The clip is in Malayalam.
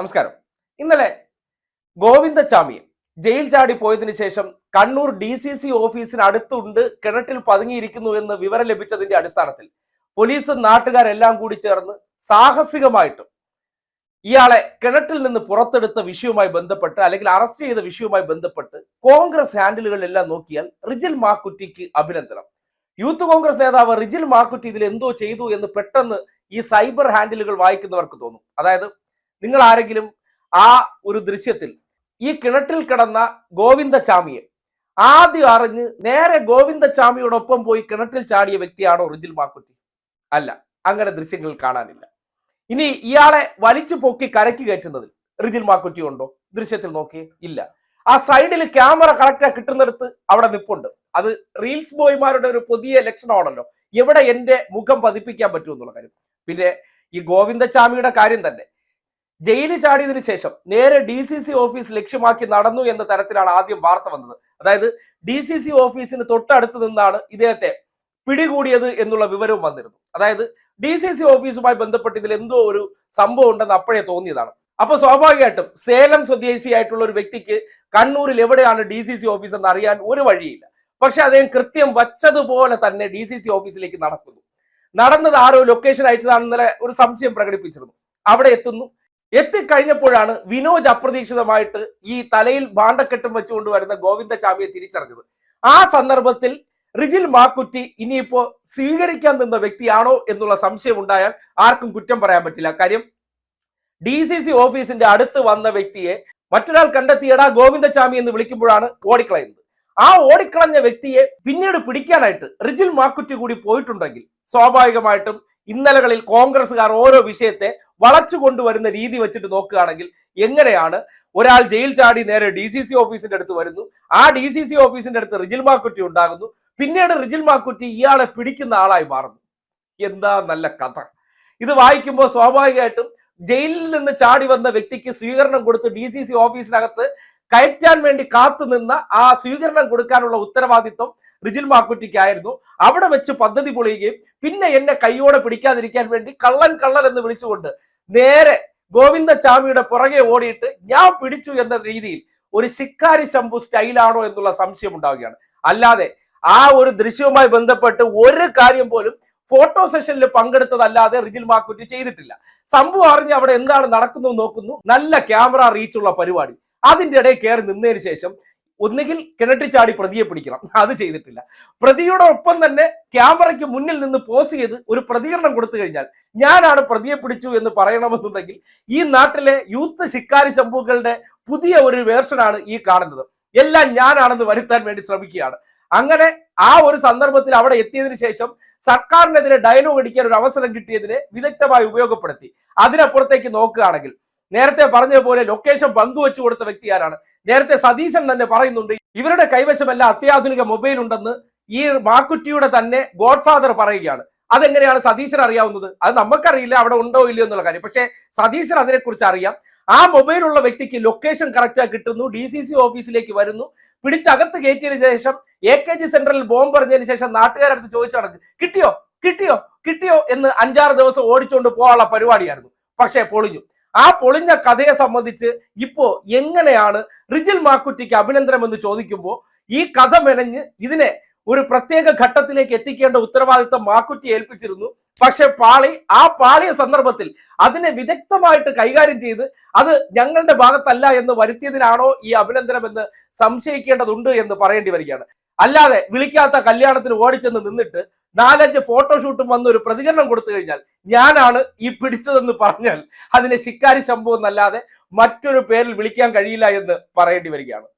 നമസ്കാരം. ഇന്നലെ ഗോവിന്ദചാമിയെ ജയിൽ ചാടി പോയതിനു ശേഷം കണ്ണൂർ ഡി സി സി ഓഫീസിന് അടുത്തുണ്ട് കിണറ്റിൽ പതുങ്ങിയിരിക്കുന്നു എന്ന് വിവരം ലഭിച്ചതിന്റെ അടിസ്ഥാനത്തിൽ പോലീസ് നാട്ടുകാരെല്ലാം കൂടി ചേർന്ന് സാഹസികമായിട്ടും ഇയാളെ കിണറ്റിൽ നിന്ന് പുറത്തെടുത്ത വിഷയവുമായി ബന്ധപ്പെട്ട് അല്ലെങ്കിൽ അറസ്റ്റ് ചെയ്ത വിഷയവുമായി ബന്ധപ്പെട്ട് കോൺഗ്രസ് ഹാൻഡിലുകളെല്ലാം നോക്കിയാൽ റിജിൽ മാക്കുറ്റിക്ക് അഭിനന്ദനം. യൂത്ത് കോൺഗ്രസ് നേതാവ് റിജിൽ മാക്കുറ്റി ഇതിൽ എന്തോ ചെയ്തു എന്ന് പെട്ടെന്ന് ഈ സൈബർ ഹാൻഡിലുകൾ വായിക്കുന്നവർക്ക് തോന്നും. അതായത് നിങ്ങൾ ആരെങ്കിലും ആ ഒരു ദൃശ്യത്തിൽ ഈ കിണറ്റിൽ കിടന്ന ഗോവിന്ദചാമിയെ ആദ്യം അറിഞ്ഞ് നേരെ ഗോവിന്ദചാമിയോടൊപ്പം പോയി കിണറ്റിൽ ചാടിയ വ്യക്തിയാണോ റിജിൽ മാക്കുറ്റി. അല്ല അങ്ങനെ ദൃശ്യങ്ങൾ കാണാനില്ല. ഇനി ഇയാളെ വലിച്ചു പൊക്കി കരയ്ക്ക് കയറ്റുന്നതിൽ റിജിൽ മാക്കുറ്റി ഉണ്ടോ? ദൃശ്യത്തിൽ നോക്കിയേ ഇല്ല. ആ സൈഡിൽ ക്യാമറ കറക്റ്റാ കിട്ടുന്നിടത്ത് അവിടെ നിപ്പുണ്ട്. അത് റീൽസ് ബോയ്മാരുടെ ഒരു പുതിയ ലക്ഷണമാണല്ലോ. എവിടെ എന്റെ മുഖം പതിപ്പിക്കാൻ പറ്റും എന്നുള്ള കാര്യം. പിന്നെ ഈ ഗോവിന്ദചാമിയുടെ കാര്യം തന്നെ. ജയിലിൽ ചാടിയതിനു ശേഷം നേരെ ഡി സി സി ഓഫീസ് ലക്ഷ്യമാക്കി നടന്നു എന്ന തരത്തിലാണ് ആദ്യം വാർത്ത വന്നത്. അതായത് ഡി സി സി ഓഫീസിന് തൊട്ടടുത്ത് നിന്നാണ് ഇദ്ദേഹത്തെ പിടികൂടിയത് എന്നുള്ള വിവരവും വന്നിരുന്നു. അതായത് ഡി സി സി ഓഫീസുമായി ബന്ധപ്പെട്ട് ഇതിൽ എന്തോ ഒരു സംഭവം ഉണ്ടെന്ന് അപ്പോഴേ തോന്നിയതാണ്. അപ്പൊ സ്വാഭാവികമായിട്ടും സേലം സ്വദേശിയായിട്ടുള്ള ഒരു വ്യക്തിക്ക് കണ്ണൂരിൽ എവിടെയാണ് ഡി സി സി ഓഫീസ് എന്ന് അറിയാൻ ഒരു വഴിയില്ല. പക്ഷെ അദ്ദേഹം കൃത്യം വച്ചതുപോലെ തന്നെ ഡി സി സി ഓഫീസിലേക്ക് നടക്കുന്നു. നടന്നത് ആരോ ലൊക്കേഷൻ അയച്ചതാണെന്നുള്ള ഒരു സംശയം പ്രകടിപ്പിച്ചിരുന്നു. അവിടെ എത്തുന്നു. എത്തിക്കഴിഞ്ഞപ്പോഴാണ് വിനോജ് അപ്രതീക്ഷിതമായിട്ട് ഈ തലയിൽ ഭാണ്ഡക്കെട്ടും വെച്ചുകൊണ്ട് വരുന്ന ഗോവിന്ദചാമിയെ തിരിച്ചറിഞ്ഞത്. ആ സന്ദർഭത്തിൽ റിജിൽ മാക്കുറ്റി ഇനിയിപ്പോ സ്വീകരിക്കാൻ നിന്ന വ്യക്തിയാണോ എന്നുള്ള സംശയം ഉണ്ടായാൽ ആർക്കും കുറ്റം പറയാൻ പറ്റില്ല. കാര്യം ഡി സി സി ഓഫീസിന്റെ അടുത്ത് വന്ന വ്യക്തിയെ മറ്റൊരാൾ കണ്ടെത്തിയടാ ഗോവിന്ദചാമി എന്ന് വിളിക്കുമ്പോഴാണ് ഓടിക്കളയുന്നത്. ആ ഓടിക്കളഞ്ഞ വ്യക്തിയെ പിന്നീട് പിടിക്കാനായിട്ട് റിജിൽ മാക്കുറ്റി കൂടി പോയിട്ടുണ്ടെങ്കിൽ സ്വാഭാവികമായിട്ടും ഇന്നലകളിൽ കോൺഗ്രസ്സുകാർ ഓരോ വിഷയത്തെ വളച്ചു കൊണ്ടുവരുന്ന രീതി വെച്ചിട്ട് നോക്കുകയാണെങ്കിൽ എങ്ങനെയാണ്? ഒരാൾ ജയിൽ ചാടി നേരെ ഡി സി സി ഓഫീസിന്റെ അടുത്ത് വരുന്നു. ആ ഡി സി സി ഓഫീസിന്റെ അടുത്ത് റിജിൽ മാക്കുറ്റി ഉണ്ടാകുന്നു. പിന്നീട് റിജിൽ മാക്കുറ്റി ഇയാളെ പിടിക്കുന്ന ആളായി മാറുന്നു. എന്താ നല്ല കഥ. ഇത് വായിക്കുമ്പോൾ സ്വാഭാവികമായിട്ടും ജയിലിൽ നിന്ന് ചാടി വന്ന വ്യക്തിക്ക് സ്വീകരണം കൊടുത്ത് ഡി സി സി ഓഫീസിനകത്ത് കയറ്റാൻ വേണ്ടി കാത്തു നിന്ന ആ സ്വീകരണം കൊടുക്കാനുള്ള ഉത്തരവാദിത്വം റിജിൽ മാക്കുറ്റിക്കായിരുന്നു. അവിടെ വെച്ച് പദ്ധതി പൊളിയുകയും പിന്നെ എന്നെ കൈയോടെ പിടിക്കാതിരിക്കാൻ വേണ്ടി കള്ളൻ കള്ളൻ എന്ന് വിളിച്ചുകൊണ്ട് നേരെ ഗോവിന്ദ ഗോവിന്ദചാമിയുടെ പുറകെ ഓടിയിട്ട് ഞാൻ പിടിച്ചു എന്ന രീതിയിൽ ഒരു ശിക്കാരി ശംഭു സ്റ്റൈലാണോ എന്നുള്ള സംശയം ഉണ്ടാവുകയാണ്. അല്ലാതെ ആ ഒരു ദൃശ്യവുമായി ബന്ധപ്പെട്ട് ഒരു കാര്യം പോലും ഫോട്ടോ സെഷനിൽ പങ്കെടുത്തതല്ലാതെ റിജിൽ മാക്കുറ്റി ചെയ്തിട്ടില്ല. സംഭവം അറിഞ്ഞ് അവിടെ എന്താണ് നടക്കുന്നത് നോക്കുന്നു. നല്ല ക്യാമറ റീച്ചുള്ള പരിപാടി. അതിന്റെ ഇടയിൽ കയറി നിന്നതിന് ശേഷം ഒന്നുകിൽ കിണറ്റിച്ചാടി പ്രതിയെ പിടിക്കണം. അത് ചെയ്തിട്ടില്ല. പ്രതിയുടെ ഒപ്പം തന്നെ ക്യാമറയ്ക്ക് മുന്നിൽ നിന്ന് പോസ് ചെയ്ത് ഒരു പ്രതികരണം കൊടുത്തു കഴിഞ്ഞാൽ ഞാനാണ് പ്രതിയെ പിടിച്ചു എന്ന് പറയണമെന്നുണ്ടെങ്കിൽ ഈ നാട്ടിലെ യൂത്ത് ശിക്കാരി ചമ്പുകളുടെ പുതിയ ഒരു വേർഷനാണ് ഈ കാണുന്നത്. എല്ലാം ഞാനാണെന്ന് വരുത്താൻ വേണ്ടി ശ്രമിക്കുകയാണ്. അങ്ങനെ ആ ഒരു സന്ദർഭത്തിൽ അവിടെ എത്തിയതിനു ശേഷം സർക്കാരിനെതിരെ ഡയലോഗ് അടിക്കാൻ ഒരു അവസരം കിട്ടിയതിനെ വിദഗ്ധമായി ഉപയോഗപ്പെടുത്തി. അതിനപ്പുറത്തേക്ക് നോക്കുകയാണെങ്കിൽ നേരത്തെ പറഞ്ഞതുപോലെ ലൊക്കേഷൻ പങ്കുവെച്ചു കൊടുത്ത വ്യക്തി ആരാണ്? നേരത്തെ സതീശൻ തന്നെ പറയുന്നുണ്ട് ഇവരുടെ കൈവശമല്ല അത്യാധുനിക മൊബൈൽ ഉണ്ടെന്ന് ഈ മാക്കുറ്റിയുടെ തന്നെ ഗോഡ്ഫാദർ പറയുകയാണ്. അതെങ്ങനെയാണ് സതീശൻ അറിയാവുന്നത്? അത് നമുക്കറിയില്ല അവിടെ ഉണ്ടോ ഇല്ലയോ എന്നുള്ള കാര്യം. പക്ഷേ സതീശൻ അതിനെക്കുറിച്ച് അറിയാം. ആ മൊബൈലുള്ള വ്യക്തിക്ക് ലൊക്കേഷൻ കറക്റ്റായി കിട്ടുന്നു ഡി സി സി ഓഫീസിലേക്ക് വരുന്നു പിടിച്ചകത്ത് കയറ്റിയതിനു ശേഷം എ കെ ജി സെന്ററിൽ ബോംബ് പറഞ്ഞതിന് ശേഷം നാട്ടുകാരടുത്ത് ചോദിച്ചടങ്ങ് കിട്ടിയോ? കിട്ടിയോ? കിട്ടിയോ? എന്ന് അഞ്ചാറ് ദിവസം ഓടിച്ചുകൊണ്ട് പോകാനുള്ള പരിപാടിയായിരുന്നു. പക്ഷേ പൊളിഞ്ഞു. ആ പൊളിഞ്ഞ കഥയെ സംബന്ധിച്ച് ഇപ്പോ എങ്ങനെയാണ് റിജിൽ മാക്കുറ്റിക്ക് അഭിനന്ദനം എന്ന് ചോദിക്കുമ്പോൾ ഈ കഥ മെനഞ്ഞ് ഇതിനെ ഒരു പ്രത്യേക ഘട്ടത്തിലേക്ക് എത്തിക്കേണ്ട ഉത്തരവാദിത്തം മാക്കുറ്റി ഏൽപ്പിച്ചിരുന്നു. പക്ഷെ പാളി ആ പാളിയ സന്ദർഭത്തിൽ അതിനെ വിദഗ്ധമായിട്ട് കൈകാര്യം ചെയ്ത് അത് ഞങ്ങളുടെ ഭാഗത്തല്ല എന്ന് വരുത്തിയതിനാണോ ഈ അഭിനന്ദനം എന്ന് സംശയിക്കേണ്ടതുണ്ട് എന്ന് പറയേണ്ടി വരികയാണ്. അല്ലാതെ വിളിക്കാത്ത കല്യാണത്തിന് ഓടിച്ചെന്ന് നിന്നിട്ട് നാലഞ്ച് ഫോട്ടോഷൂട്ടും വന്ന് ഒരു പ്രതികരണം കൊടുത്തു കഴിഞ്ഞാൽ ഞാനാണ് ഈ പിടിച്ചതെന്ന് പറഞ്ഞാൽ അതിനെ ശിക്കാരി സംഭവം എന്നല്ലാതെ മറ്റൊരു പേരിൽ വിളിക്കാൻ കഴിയില്ല എന്ന് പറയേണ്ടി വരികയാണ്.